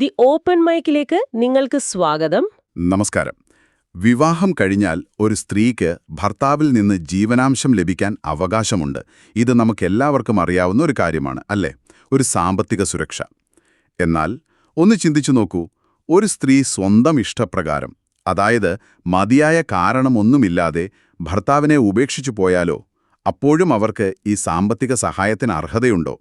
The open മൈക്കിലേക്ക് നിങ്ങൾക്ക് സ്വാഗതം. നമസ്കാരം. വിവാഹം കഴിഞ്ഞാൽ ഒരു സ്ത്രീക്ക് ഭർത്താവിൽ നിന്ന് ജീവനാംശം ലഭിക്കാൻ അവകാശമുണ്ട്. ഇത് നമുക്കെല്ലാവർക്കും അറിയാവുന്ന ഒരു കാര്യമാണ് അല്ലേ? ഒരു സാമ്പത്തിക സുരക്ഷ. എന്നാൽ ഒന്ന് ചിന്തിച്ചു നോക്കൂ. ഒരു സ്ത്രീ സ്വന്തം ഇഷ്ടപ്രകാരം അതായത് മതിയായ കാരണമൊന്നുമില്ലാതെ ഭർത്താവിനെ ഉപേക്ഷിച്ചു പോയാലോ അപ്പോഴും അവർക്ക് ഈ സാമ്പത്തിക സഹായത്തിന് അർഹതയുണ്ടോ?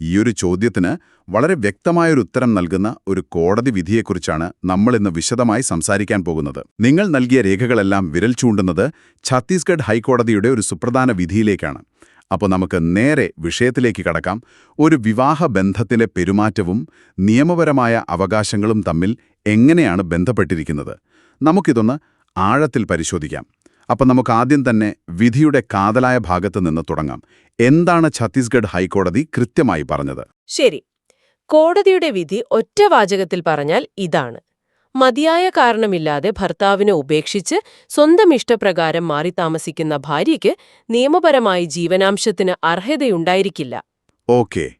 ഈയൊരു ചോദ്യത്തിന് വളരെ വ്യക്തമായൊരു ഉത്തരം നൽകുന്ന ഒരു കോടതി വിധിയെക്കുറിച്ചാണ് നമ്മൾ ഇന്ന് വിശദമായി സംസാരിക്കാൻ പോകുന്നത്. നിങ്ങൾ നൽകിയ രേഖകളെല്ലാം വിരൽ ചൂണ്ടുന്നത് ഛത്തീസ്ഗഡ് ഹൈക്കോടതിയുടെ ഒരു സുപ്രധാന വിധിയിലേക്കാണ്. അപ്പോൾ നമുക്ക് നേരെ വിഷയത്തിലേക്ക് കടക്കാം. ഒരു വിവാഹ ബന്ധത്തിലെ പെരുമാറ്റവും നിയമപരമായ അവകാശങ്ങളും തമ്മിൽ എങ്ങനെയാണ് ബന്ധപ്പെട്ടിരിക്കുന്നത്? നമുക്കിതൊന്ന് ആഴത്തിൽ പരിശോധിക്കാം. അപ്പം നമുക്ക് ആദ്യം തന്നെ വിധിയുടെ കാതലായ ഭാഗത്ത് നിന്ന് തുടങ്ങാം. എന്താണ് ഛത്തീസ്ഗഡ് ഹൈക്കോടതി കൃത്യമായി പറഞ്ഞത്? ശരി. കോടതിയുടെ വിധി ഒറ്റ വാചകത്തിൽ പറഞ്ഞാൽ ഇതാണ്. മതിയായ കാരണമില്ലാതെ ഭർത്താവിനെ ഉപേക്ഷിച്ച് സ്വന്തം ഇഷ്ടപ്രകാരം മാറി താമസിക്കുന്ന ഭാര്യയ്ക്ക് നിയമപരമായി ജീവനാംശത്തിന് അർഹതയുണ്ടായിരിക്കില്ല. ഓക്കെ.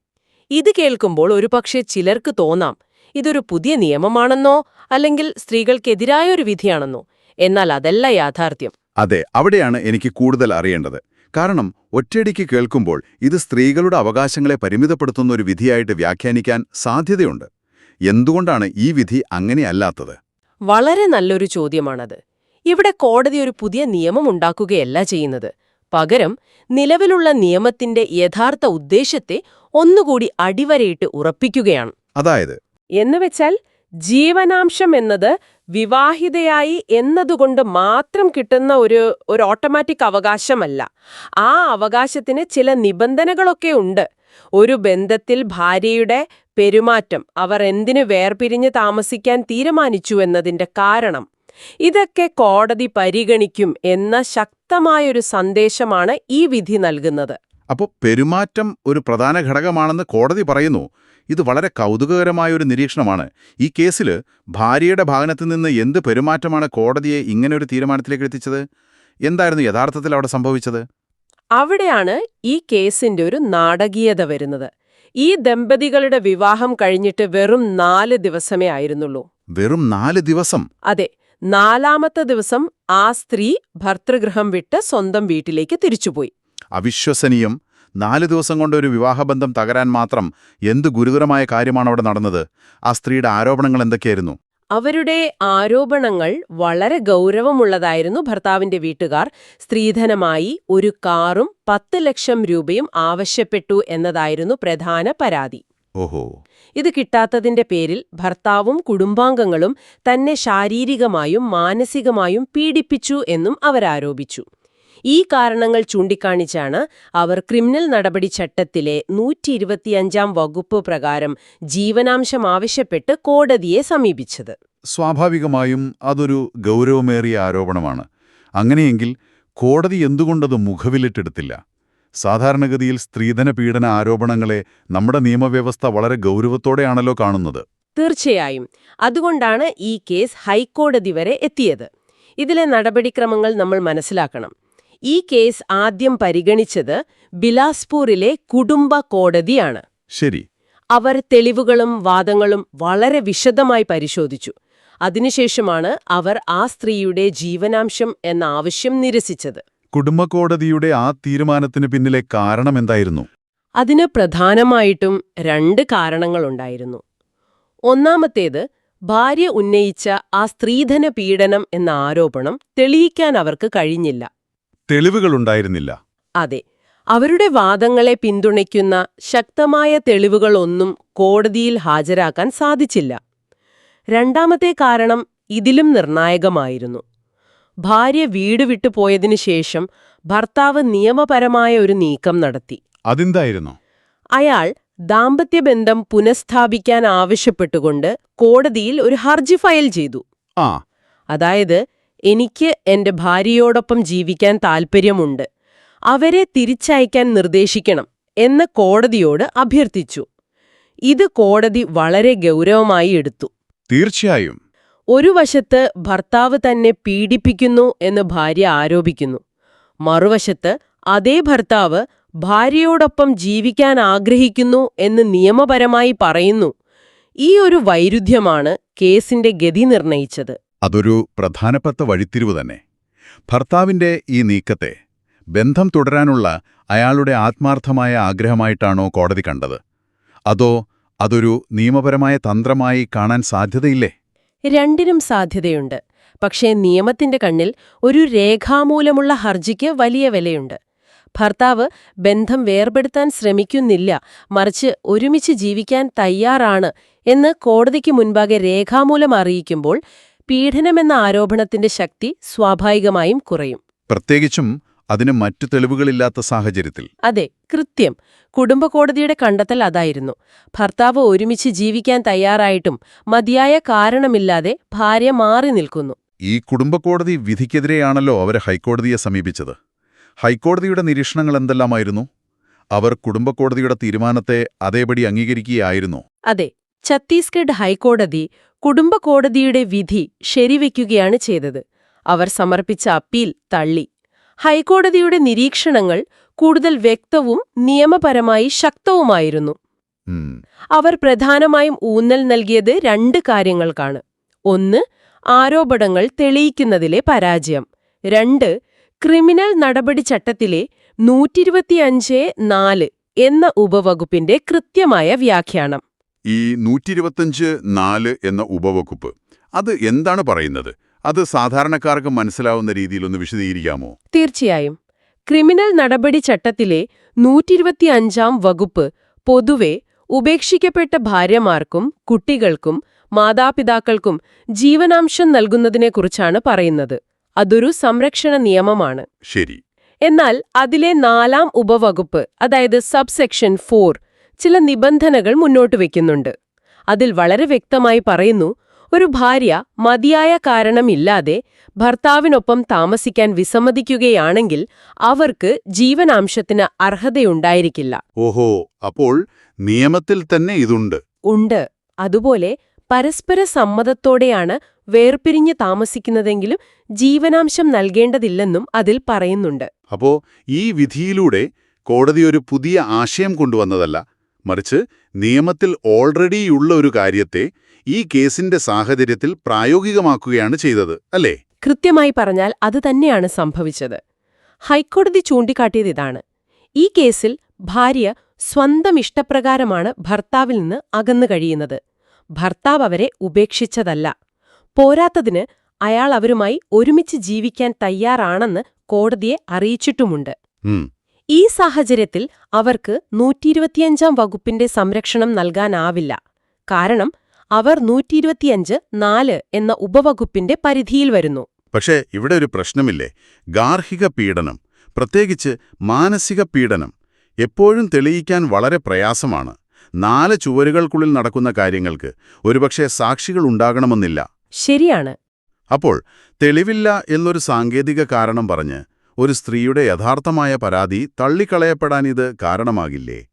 ഇത് കേൾക്കുമ്പോൾ ഒരുപക്ഷെ ചിലർക്ക് തോന്നാം ഇതൊരു പുതിയ നിയമമാണെന്നോ അല്ലെങ്കിൽ സ്ത്രീകൾക്കെതിരായ ഒരു വിധിയാണെന്നോ. എന്നാൽ അതല്ല യാഥാർത്ഥ്യം. അതെ അവിടെയാണ് എനിക്ക് കൂടുതൽ അറിയേണ്ടത്. കാരണം ഒറ്റയടിക്ക് കേൾക്കുമ്പോൾ ഇത് സ്ത്രീകളുടെ അവകാശങ്ങളെ പരിമിതപ്പെടുത്തുന്ന ഒരു വിധിയായിട്ട് വ്യാഖ്യാനിക്കാൻ സാധ്യതയുണ്ട്. എന്തുകൊണ്ടാണ് ഈ വിധി അങ്ങനെയല്ലാത്തത്? വളരെ നല്ലൊരു ചോദ്യമാണത്. ഇവിടെ കോടതി ഒരു പുതിയ നിയമം ഉണ്ടാക്കുകയല്ല ചെയ്യുന്നത്. പകരം നിലവിലുള്ള നിയമത്തിന്റെ യഥാർത്ഥ ഉദ്ദേശത്തെ ഒന്നുകൂടി അടിവരയിട്ട് ഉറപ്പിക്കുകയാണ്. അതായത്? എന്നുവെച്ചാൽ ജീവനാംശം എന്നത് വിവാഹിതയായി എന്നതുകൊണ്ട് മാത്രം കിട്ടുന്ന ഒരു ഒരു ഓട്ടോമാറ്റിക് അവകാശമല്ല. ആ അവകാശത്തിന് ചില നിബന്ധനകളൊക്കെ ഉണ്ട്. ഒരു ബന്ധത്തിൽ ഭാര്യയുടെ പെരുമാറ്റം അവർ എന്തിനു വേർപിരിഞ്ഞ് താമസിക്കാൻ തീരുമാനിച്ചു എന്നതിന്റെ കാരണം. ഇതൊക്കെ കോടതി പരിഗണിക്കും എന്ന ശക്തമായൊരു സന്ദേശമാണ് ഈ വിധി നൽകുന്നത്. അപ്പോൾ പെരുമാറ്റം ഒരു പ്രധാന ഘടകമാണെന്ന് കോടതി പറയുന്നു. ഇത് വളരെ കൗതുകകരമായ ഒരു നിരീക്ഷണമാണ്. ഈ കേസിൽ ഭാര്യയുടെ ഭാഗത്തു നിന്ന് എന്ത് പെരുമാറ്റമാണ് കോടതിയെ ഇങ്ങനെ ഒരു തീരുമാനത്തിലേക്ക് എത്തിച്ചത്? എന്തായിരുന്നു യഥാർത്ഥത്തിൽ അവിടെ സംഭവിച്ചത്? അവിടെയാണ് ഈ കേസിന്റെ ഒരു നാടകീയത വരുന്നത്. ഈ ദമ്പതികളുടെ വിവാഹം കഴിഞ്ഞിട്ട് വെറും നാല് ദിവസമേ ആയിരുന്നുള്ളൂ. വെറും നാല് ദിവസം? അതെ. നാലാമത്തെ ദിവസം ആ സ്ത്രീ ഭർത്തൃഗൃഹം വിട്ട് സ്വന്തം വീട്ടിലേക്ക് തിരിച്ചുപോയി. അവിശ്വസനീയം. നാല് ദിവസം കൊണ്ട് ഒരു വിവാഹബന്ധം തകരാൻ മാത്രം എന്ത് ഗുരുതരമായ കാര്യമാണ് അവിടെ നടന്നത്? ആ സ്ത്രീയുടെ ആരോപണങ്ങൾ എന്തൊക്കെയായിരുന്നു? അവരുടെ ആരോപണങ്ങൾ വളരെ ഗൗരവമുള്ളതായിരുന്നു ഭർത്താവിന്റെ വീട്ടുകാർ. സ്ത്രീധനമായി ഒരു കാറും പത്ത് ലക്ഷം രൂപയും ആവശ്യപ്പെട്ടു എന്നതായിരുന്നു പ്രധാന പരാതി. ഓഹോ. ഇത് കിട്ടാത്തതിന്റെ പേരിൽ ഭർത്താവും കുടുംബാംഗങ്ങളും തന്നെ ശാരീരികമായും മാനസികമായും പീഡിപ്പിച്ചു എന്നും അവരാരോപിച്ചു. ഈ കാരണങ്ങൾ ചൂണ്ടിക്കാണിച്ചാണ് അവർ ക്രിമിനൽ നടപടി ചട്ടത്തിലെ നൂറ്റി ഇരുപത്തിയഞ്ചാം വകുപ്പ് പ്രകാരം ജീവനാംശം ആവശ്യപ്പെട്ട് കോടതിയെ സമീപിച്ചത്. സ്വാഭാവികമായും അതൊരു ഗൗരവമേറിയ ആരോപണമാണ്. അങ്ങനെയെങ്കിൽ കോടതി എന്തുകൊണ്ടത് മുഖവിലിട്ടെടുത്തില്ല? സാധാരണഗതിയിൽ സ്ത്രീധന പീഡന ആരോപണങ്ങളെ നമ്മുടെ നിയമവ്യവസ്ഥ വളരെ ഗൗരവത്തോടെയാണല്ലോ കാണുന്നത്. തീർച്ചയായും. അതുകൊണ്ടാണ് ഈ കേസ് ഹൈക്കോടതി വരെ എത്തിയത്. ഇതിലെ നടപടിക്രമങ്ങൾ നമ്മൾ മനസ്സിലാക്കണം. ഈ കേസ് ആദ്യം പരിഗണിച്ചത് ബിലാസ്പൂരിലെ കുടുംബ കോടതിയാണ്. ശരി. അവർ തെളിവുകളും വാദങ്ങളും വളരെ വിശദമായി പരിശോധിച്ചു. അതിനുശേഷമാണ് അവർ ആ സ്ത്രീയുടെ ജീവനാംശം എന്ന ആവശ്യം നിരസിച്ചത്. കുടുംബക്കോടതിയുടെ ആ തീരുമാനത്തിന് പിന്നിലെ കാരണം എന്തായിരുന്നു? അതിന് പ്രധാനമായിട്ടും രണ്ട് കാരണങ്ങളുണ്ടായിരുന്നു. ഒന്നാമത്തേത് ഭാര്യ ഉന്നയിച്ച ആ സ്ത്രീധന പീഡനം എന്ന ആരോപണം തെളിയിക്കാൻ അവർക്ക് കഴിഞ്ഞില്ല. തെളിവുകളുണ്ടായിരുന്നില്ല. അതെ അവരുടെ വാദങ്ങളെ പിന്തുണയ്ക്കുന്ന ശക്തമായ തെളിവുകളൊന്നും കോടതിയിൽ ഹാജരാക്കാൻ സാധിച്ചില്ല. രണ്ടാമത്തെ കാരണം ഇതിലും നിർണായകമായിരുന്നു. ഭാര്യ വീട് വിട്ടുപോയതിനു ശേഷം ഭർത്താവ് നിയമപരമായ ഒരു നീക്കം നടത്തി. അതെന്തായിരുന്നു? അയാൾ ദാമ്പത്യബന്ധം പുനഃസ്ഥാപിക്കാൻ ആവശ്യപ്പെട്ടുകൊണ്ട് കോടതിയിൽ ഒരു ഹർജി ഫയൽ ചെയ്തു. ആ. അതായത് എനിക്ക് എന്റെ ഭാര്യയോടൊപ്പം ജീവിക്കാൻ താൽപ്പര്യമുണ്ട്. അവരെ തിരിച്ചയക്കാൻ നിർദ്ദേശിക്കണം എന്ന് കോടതിയോട് അഭ്യർത്ഥിച്ചു. ഇത് കോടതി വളരെ ഗൗരവമായി എടുത്തു. തീർച്ചയായും. ഒരു വശത്ത് ഭർത്താവ് തന്നെ പീഡിപ്പിക്കുന്നു എന്ന് ഭാര്യ ആരോപിക്കുന്നു. മറുവശത്ത് അതേ ഭർത്താവ് ഭാര്യയോടൊപ്പം ജീവിക്കാൻ ആഗ്രഹിക്കുന്നു എന്ന് നിയമപരമായി പറയുന്നു. ഈ ഒരു വൈരുദ്ധ്യമാണ് കേസിന്റെ ഗതി നിർണയിച്ചത്. അതൊരു പ്രധാനപ്പെട്ട വഴിത്തിരിവ് തന്നെ. ഭർത്താവിന്റെ ഈ നീക്കത്തെ ബന്ധം തുടരാനുള്ള അയാളുടെ ആത്മാർത്ഥമായ ആഗ്രഹമായിട്ടാണോ കോടതി കണ്ടത്? അതോ അതൊരു നിയമപരമായ തന്ത്രമായി കാണാൻ സാധ്യതയില്ലേ? രണ്ടിനും സാധ്യതയുണ്ട്. പക്ഷേ നിയമത്തിന്റെ കണ്ണിൽ ഒരു രേഖാമൂലമുള്ള ഹർജിക്ക് വലിയ വിലയുണ്ട്. ഭർത്താവ് ബന്ധം വേർപെടുത്താൻ ശ്രമിക്കുന്നില്ല മറിച്ച് ഒരുമിച്ച് ജീവിക്കാൻ തയ്യാറാണ് എന്ന് കോടതിക്ക് മുൻപാകെ രേഖാമൂലം അറിയിക്കുമ്പോൾ പീഡനമെന്ന ആരോപണത്തിന്റെ ശക്തി സ്വാഭാവികമായും കുറയും. പ്രത്യേകിച്ചും അതിന് മറ്റു തെളിവുകളില്ലാത്ത സാഹചര്യത്തിൽ. അതെ കൃത്യം. കുടുംബ കോടതിയുടെ കണ്ടെത്തൽ അതായിരുന്നു. ഭർത്താവ് ഒരുമിച്ച് ജീവിക്കാൻ തയ്യാറായിട്ടും മതിയായ കാരണമില്ലാതെ ഭാര്യ മാറി നിൽക്കുന്നു. ഈ കുടുംബക്കോടതി വിധിക്കെതിരെയാണല്ലോ അവർ ഹൈക്കോടതിയെ സമീപിച്ചത്. ഹൈക്കോടതിയുടെ നിരീക്ഷണങ്ങൾ എന്തെല്ലാമായിരുന്നു? അവർ കുടുംബക്കോടതിയുടെ തീരുമാനത്തെ അതേപടി അംഗീകരിക്കുകയായിരുന്നു? അതെ ഛത്തീസ്ഗഡ് ഹൈക്കോടതി കുടുംബ കോടതിയുടെ വിധി ശരിവയ്ക്കുകയാണ് ചെയ്തത്. അവർ സമർപ്പിച്ച അപ്പീൽ തള്ളി. ഹൈക്കോടതിയുടെ നിരീക്ഷണങ്ങൾ കൂടുതൽ വ്യക്തവും നിയമപരമായി ശക്തവുമായിരുന്നു. അവർ പ്രധാനമായും ഊന്നൽ നൽകിയത് രണ്ട് കാര്യങ്ങൾക്കാണ്. ഒന്ന് ആരോപണങ്ങൾ തെളിയിക്കുന്നതിലെ പരാജയം. രണ്ട് ക്രിമിനൽ നടപടി ചട്ടത്തിലെ നൂറ്റിരുപത്തിയഞ്ച് നാല് എന്ന ഉപവകുപ്പിന്റെ കൃത്യമായ വ്യാഖ്യാനം. ഈ നൂറ്റി ഇരുപത്തഞ്ച് നാല് എന്ന ഉപവകുപ്പ്. അത് എന്താണ് പറയുന്നത്? അത് സാധാരണക്കാർക്ക് മനസ്സിലാവുന്ന രീതിയിലൊന്ന് വിശദീകരിക്കാമോ? തീർച്ചയായും. ക്രിമിനൽ നടപടി ചട്ടത്തിലെ നൂറ്റിയിരുപത്തിയഞ്ചാം വകുപ്പ് പൊതുവെ ഉപേക്ഷിക്കപ്പെട്ട ഭാര്യമാർക്കും കുട്ടികൾക്കും മാതാപിതാക്കൾക്കും ജീവനാംശം നൽകുന്നതിനെക്കുറിച്ചാണ് പറയുന്നത്. അതൊരു സംരക്ഷണ നിയമമാണ്. ശരി. എന്നാൽ അതിലെ നാലാം ഉപവകുപ്പ് അതായത് സബ്സെക്ഷൻ ഫോർ ചില നിബന്ധനകൾ മുന്നോട്ട് വയ്ക്കുന്നുണ്ട് അതിൽ വളരെ വ്യക്തമായി പറയുന്നു ഒരു ഭാര്യ മതിയായ കാരണമില്ലാതെ ഭർത്താവിനൊപ്പം താമസിക്കാൻ വിസമ്മതിക്കുകയാണെങ്കിൽ അവർക്ക് ജീവനാംശത്തിന് അർഹതയുണ്ടായിരിക്കില്ല. ഓഹോ അപ്പോൾ നിയമത്തിൽ തന്നെ ഇതുണ്ട്. ഉണ്ട്. അതുപോലെ പരസ്പര സമ്മതത്തോടെയാണ് വേർപിരിഞ്ഞ് താമസിക്കുന്നതെങ്കിലും ജീവനാംശം നൽകേണ്ടതില്ലെന്നും അതിൽ പറയുന്നുണ്ട്. അപ്പോ ഈ വിധിയിലൂടെ കോടതി ഒരു പുതിയ ആശയം കൊണ്ടുവന്നതല്ല. മറിച്ച് നിയമത്തിൽ ഓൾറെഡിയുള്ള ഒരു കാര്യത്തെ ഈ കേസിന്റെ സാഹചര്യത്തിൽ പ്രായോഗികമാക്കുകയാണ് ചെയ്തത് അല്ലേ? കൃത്യമായി പറഞ്ഞാൽ അത് തന്നെയാണ് സംഭവിച്ചത്. ഹൈക്കോടതി ചൂണ്ടിക്കാട്ടിയത് ഇതാണ്. ഈ കേസിൽ ഭാര്യ സ്വന്തം ഇഷ്ടപ്രകാരമാണ് ഭർത്താവിൽ നിന്ന് അകന്നു കഴിയുന്നത്. ഭർത്താവ് അവരെ ഉപേക്ഷിച്ചതല്ല. പോരാത്തതിന് അയാൾ അവരുമായി ഒരുമിച്ച് ജീവിക്കാൻ തയ്യാറാണെന്ന് കോടതിയെ അറിയിച്ചിട്ടുമുണ്ട്. ഈ സാഹചര്യത്തിൽ അവർക്ക് നൂറ്റിയിരുപത്തിയഞ്ചാം വകുപ്പിന്റെ സംരക്ഷണം നൽകാനാവില്ല. കാരണം അവർ നൂറ്റിയിരുപത്തിയഞ്ച് നാല് എന്ന ഉപവകുപ്പിന്റെ പരിധിയിൽ വരുന്നു. പക്ഷേ ഇവിടെ ഒരു പ്രശ്നമില്ലേ? ഗാർഹിക പീഡനം പ്രത്യേകിച്ച് മാനസിക പീഡനം എപ്പോഴും തെളിയിക്കാൻ വളരെ പ്രയാസമാണ്. നാല് ചുവരുകൾക്കുള്ളിൽ നടക്കുന്ന കാര്യങ്ങൾക്ക് ഒരുപക്ഷെ സാക്ഷികൾ ഉണ്ടാകണമെന്നില്ല. ശരിയാണ്. അപ്പോൾ തെളിവില്ല എന്നൊരു സാങ്കേതിക കാരണം പറഞ്ഞ് ഒരു സ്ത്രീയുടെ യഥാർത്ഥമായ പരാതി തള്ളിക്കളയപ്പെടാൻ ഇത് കാരണമാകില്ലേ?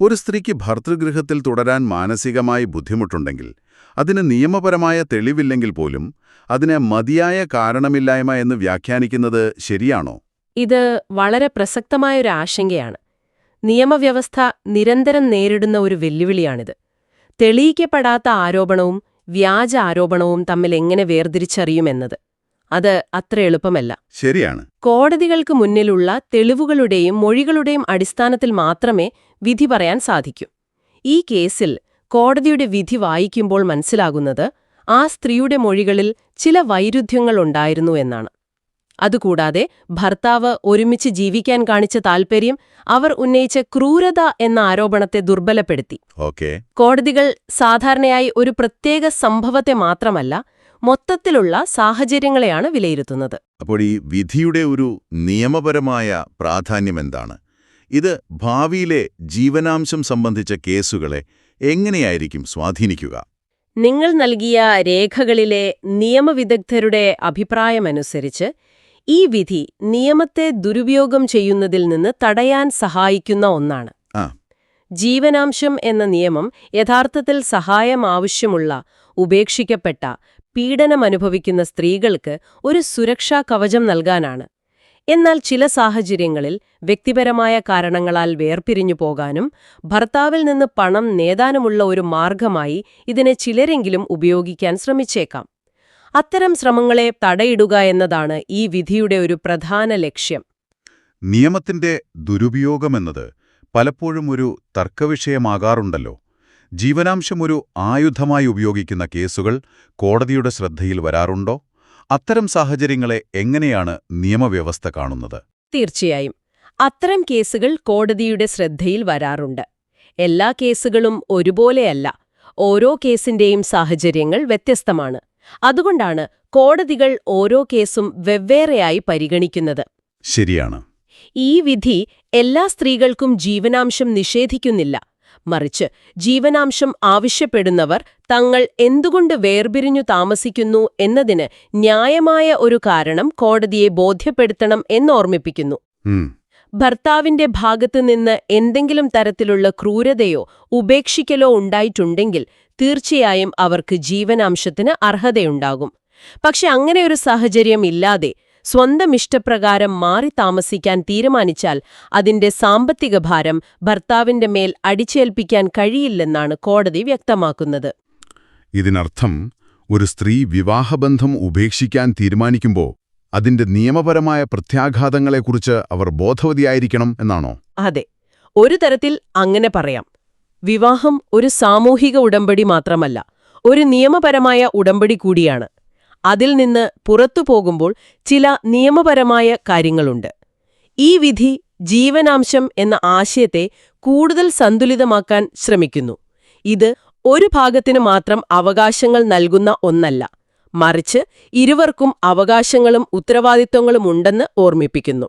ഒരു സ്ത്രീക്ക് ഭർതൃഗൃഹത്തിൽ തുടരാൻ മാനസികമായി ബുദ്ധിമുട്ടുണ്ടെങ്കിൽ അതിന് നിയമപരമായ തെളിവില്ലെങ്കിൽ പോലും അതിനെ മതിയായ കാരണമില്ലായ്മ എന്ന് വ്യാഖ്യാനിക്കുന്നത് ശരിയാണോ? ഇത് വളരെ പ്രസക്തമായൊരു ആശങ്കയാണ്. നിയമവ്യവസ്ഥ നിരന്തരം നേരിടുന്ന ഒരു വെല്ലുവിളിയാണിത്. തെളിയിക്കപ്പെടാത്ത ആരോപണവും വ്യാജ ആരോപണവും തമ്മിൽ എങ്ങനെ വേർതിരിച്ചറിയുമെന്നത്? അത് അത്ര എളുപ്പമല്ല. ശരിയാണ്. കോടതികൾക്ക് മുന്നിലുള്ള തെളിവുകളുടെയും മൊഴികളുടെയും അടിസ്ഥാനത്തിൽ മാത്രമേ വിധി പറയാൻ സാധിക്കൂ. ഈ കേസിൽ കോടതിയുടെ വിധി വായിക്കുമ്പോൾ മനസ്സിലാകുന്നത് ആ സ്ത്രീയുടെ മൊഴികളിൽ ചില വൈരുദ്ധ്യങ്ങളുണ്ടായിരുന്നു എന്നാണ്. അതുകൂടാതെ ഭർത്താവ് ഒരുമിച്ച് ജീവിക്കാൻ കാണിച്ച താൽപ്പര്യം അവർ ഉന്നയിച്ച ക്രൂരത എന്ന ആരോപണത്തെ ദുർബലപ്പെടുത്തി. കോടതികൾ സാധാരണയായി ഒരു പ്രത്യേക സംഭവത്തെ മാത്രമല്ല മൊത്തത്തിലുള്ള സാഹചര്യങ്ങളെയാണ് വിലയിരുത്തുന്നത്. അപ്പോൾ ഈ വിധിയുടെ ഒരു നിയമപരമായ പ്രാധാന്യം എന്താണ്? ഇത് ഭാവിയിലെ ജീവനാംശം സംബന്ധിച്ച കേസുകളെ എങ്ങനെയായിരിക്കും സ്വാധീനിക്കുക? നിങ്ങൾ നൽകിയ രേഖകളിലെ നിയമവിദഗ്ധരുടെ അഭിപ്രായമനുസരിച്ച് ഈ വിധി നിയമത്തെ ദുരുപയോഗം ചെയ്യുന്നതിൽ നിന്ന് തടയാൻ സഹായിക്കുന്ന ഒന്നാണ്. ജീവനാംശം എന്ന നിയമം യഥാർത്ഥത്തിൽ സഹായം ആവശ്യമുള്ള ഉപേക്ഷിക്കപ്പെട്ട പീഡനമനുഭവിക്കുന്ന സ്ത്രീകൾക്ക് ഒരു സുരക്ഷാ കവചം നൽകാനാണ്. എന്നാൽ ചില സാഹചര്യങ്ങളിൽ വ്യക്തിപരമായ കാരണങ്ങളാൽ വേർപിരിഞ്ഞു പോകാനും ഭർത്താവിൽ നിന്ന് പണം നേടാനുമുള്ള ഒരു മാർഗമായി ഇതിനെ ചിലരെങ്കിലും ഉപയോഗിക്കാൻ ശ്രമിച്ചേക്കാം. അത്തരം ശ്രമങ്ങളെ തടയിടുക എന്നതാണ് ഈ വിധിയുടെ ഒരു പ്രധാന ലക്ഷ്യം. നിയമത്തിന്റെ ദുരുപയോഗമെന്നത് പലപ്പോഴും ഒരു തർക്കവിഷയമാകാറുണ്ടല്ലോ. ജീവനാംശം ഒരു ആയുധമായി ഉപയോഗിക്കുന്ന കേസുകൾ കോടതിയുടെ ശ്രദ്ധയിൽ വരാറുണ്ടോ? അത്തരം സാഹചര്യങ്ങളെ എങ്ങനെയാണ് നിയമവ്യവസ്ഥ കാണുന്നത്? തീർച്ചയായും. അത്തരം കേസുകൾ കോടതിയുടെ ശ്രദ്ധയിൽ വരാറുണ്ട്. എല്ലാ കേസുകളും ഒരുപോലെയല്ല. ഓരോ കേസിന്റെയും സാഹചര്യങ്ങൾ വ്യത്യസ്തമാണ്. അതുകൊണ്ടാണ് കോടതികൾ ഓരോ കേസും വെവ്വേറെയായി പരിഗണിക്കുന്നത്. ശരിയാണ്. ഈ വിധി എല്ലാ സ്ത്രീകൾക്കും ജീവനാംശം നിഷേധിക്കുന്നില്ല. മറിച്ച് ജീവനാംശം ആവശ്യപ്പെടുന്നവർ തങ്ങൾ എന്തുകൊണ്ട് വേർപിരിഞ്ഞു താമസിക്കുന്നു എന്നതിന് ന്യായമായ ഒരു കാരണം കോടതിയെ ബോധ്യപ്പെടുത്തണം എന്നോർമ്മിപ്പിക്കുന്നു. ഭർത്താവിന്റെ ഭാഗത്തുനിന്ന് എന്തെങ്കിലും തരത്തിലുള്ള ക്രൂരതയോ ഉപേക്ഷിക്കലോ ഉണ്ടായിട്ടുണ്ടെങ്കിൽ തീർച്ചയായും അവർക്ക് ജീവനാംശത്തിന് അർഹതയുണ്ടാകും. പക്ഷെ അങ്ങനെയൊരു സാഹചര്യം ഇല്ലാതെ സ്വന്തം ഇഷ്ടപ്രകാരം മാറി താമസിക്കാൻ തീരുമാനിച്ചാൽ അതിന്റെ സാമ്പത്തിക ഭാരം ഭർത്താവിന്റെ മേൽ അടിച്ചേൽപ്പിക്കാൻ കഴിയില്ലെന്നാണ് കോടതി വ്യക്തമാക്കുന്നത്. ഇതിനർത്ഥം ഒരു സ്ത്രീ വിവാഹബന്ധം ഉപേക്ഷിക്കാൻ തീരുമാനിക്കുമ്പോൾ അതിന്റെ നിയമപരമായ പ്രത്യാഘാതങ്ങളെക്കുറിച്ച് അവർ ബോധവതിയായിരിക്കണം എന്നാണോ? അതെ. ഒരു തരത്തിൽ അങ്ങനെ പറയാം. വിവാഹം ഒരു സാമൂഹിക ഉടമ്പടി മാത്രമല്ല ഒരു നിയമപരമായ ഉടമ്പടി കൂടിയാണ്. അതിൽ നിന്ന് പുറത്തു പോകുമ്പോൾ ചില നിയമപരമായ കാര്യങ്ങളുണ്ട്. ഈ വിധി ജീവനാംശം എന്ന ആശയത്തെ കൂടുതൽ സന്തുലിതമാക്കാൻ ശ്രമിക്കുന്നു. ഇത് ഒരു ഭാഗത്തിന് മാത്രം അവകാശങ്ങൾ നൽകുന്ന ഒന്നല്ല. മറിച്ച് ഇരുവർക്കും അവകാശങ്ങളും ഉത്തരവാദിത്വങ്ങളും ഉണ്ടെന്ന് ഓർമ്മിപ്പിക്കുന്നു.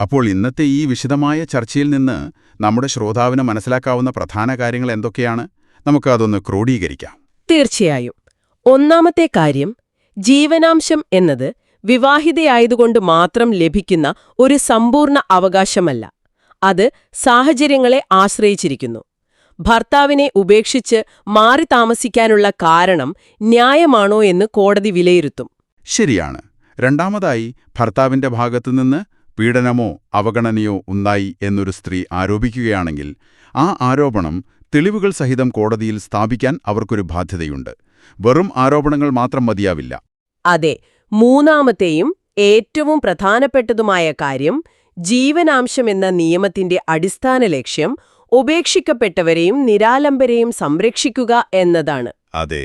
അപ്പോൾ ഇന്നത്തെ ഈ വിശദമായ ചർച്ചയിൽ നിന്ന് നമ്മുടെ ശ്രോതാവിന് മനസ്സിലാക്കാവുന്ന പ്രധാന കാര്യങ്ങൾ എന്തൊക്കെയാണ്? നമുക്ക് അതൊന്ന് ക്രോഡീകരിക്കാം. തീർച്ചയായും. ഒന്നാമത്തെ കാര്യം ജീവനാംശം എന്നത് വിവാഹിതയായതുകൊണ്ട് മാത്രം ലഭിക്കുന്ന ഒരു സമ്പൂർണ അവകാശമല്ല. അത് സാഹചര്യങ്ങളെ ആശ്രയിച്ചിരിക്കുന്നു. ഭർത്താവിനെ ഉപേക്ഷിച്ച് മാറി താമസിക്കാനുള്ള കാരണം ന്യായമാണോ എന്ന് കോടതി വിലയിരുത്തും. ശരിയാണ്. രണ്ടാമതായി ഭർത്താവിന്റെ ഭാഗത്തുനിന്ന് പീഡനമോ അവഗണനയോ ഉണ്ടായി എന്നൊരു സ്ത്രീ ആരോപിക്കുകയാണെങ്കിൽ ആ ആരോപണം തെളിവുകൾ സഹിതം കോടതിയിൽ സ്ഥാപിക്കാൻ അവർക്കൊരു ബാധ്യതയുണ്ട്. വെറും ആരോപണങ്ങൾ മാത്രം മതിയാവില്ല. അതെ മൂന്നാമത്തെയും ഏറ്റവും പ്രധാനപ്പെട്ടതുമായ കാര്യം ജീവനാംശം എന്ന നിയമത്തിന്റെ അടിസ്ഥാന ലക്ഷ്യം ഉപേക്ഷിക്കപ്പെട്ടവരെയും നിരാലംബരെയും സംരക്ഷിക്കുക എന്നതാണ്. അതെ.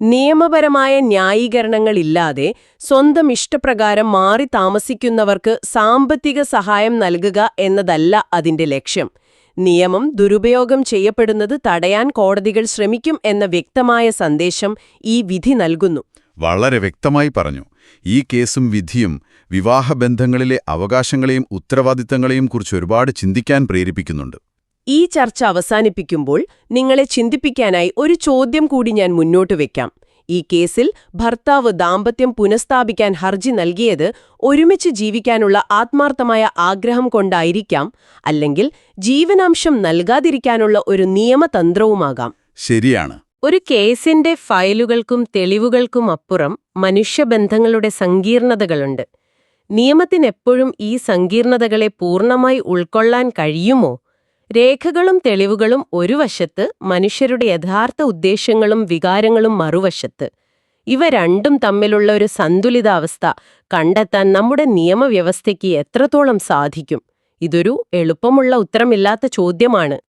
നിയമപരമായ ന്യായീകരണങ്ങളില്ലാതെ സ്വന്തം ഇഷ്ടപ്രകാരം മാറി താമസിക്കുന്നവർക്ക് സാമ്പത്തിക സഹായം നൽകുക എന്നതല്ല അതിന്റെ ലക്ഷ്യം. നിയമം ദുരുപയോഗം ചെയ്യപ്പെടുന്നത് തടയാൻ കോടതികൾ ശ്രമിക്കും എന്ന വ്യക്തമായ സന്ദേശം ഈ വിധി നൽകുന്നു. വളരെ വ്യക്തമായി പറഞ്ഞു. ഈ കേസും വിധിയും വിവാഹബന്ധങ്ങളിലെ അവകാശങ്ങളെയും ഉത്തരവാദിത്തങ്ങളെയും കുറിച്ച് ഒരുപാട് ചിന്തിക്കാൻ പ്രേരിപ്പിക്കുന്നുണ്ട്. ഈ ചർച്ച അവസാനിപ്പിക്കുമ്പോൾ നിങ്ങളെ ചിന്തിപ്പിക്കാനായി ഒരു ചോദ്യം കൂടി ഞാൻ മുന്നോട്ട് വെക്കാം. ഈ കേസിൽ ഭർത്താവ് ദാമ്പത്യം പുനഃസ്ഥാപിക്കാൻ ഹർജി നൽകിയത് ഒരുമിച്ച് ജീവിക്കാനുള്ള ആത്മാർത്ഥമായ ആഗ്രഹം കൊണ്ടായിരിക്കാം അല്ലെങ്കിൽ ജീവനാംശം നൽകാതിരിക്കാനുള്ള ഒരു നിയമതന്ത്രവുമാകാം. ശരിയാണ്. ഒരു കേസിന്റെ ഫയലുകൾക്കും തെളിവുകൾക്കും അപ്പുറം മനുഷ്യബന്ധങ്ങളുടെ സങ്കീർണതകളുണ്ട്. നിയമത്തിനെപ്പോഴും ഈ സങ്കീർണതകളെ പൂർണമായി ഉൾക്കൊള്ളാൻ കഴിയുമോ? രേഖകളും തെളിവുകളും ഒരു വശത്ത് മനുഷ്യരുടെ യഥാർത്ഥ ഉദ്ദേശങ്ങളും വികാരങ്ങളും മറുവശത്ത്. ഇവ രണ്ടും തമ്മിലുള്ള ഒരു സന്തുലിതാവസ്ഥ കണ്ടെത്താൻ നമ്മുടെ നിയമവ്യവസ്ഥയ്ക്ക് എത്രത്തോളം സാധിക്കും? ഇതൊരു എളുപ്പമുള്ള ഉത്തരമില്ലാത്ത ചോദ്യമാണ്.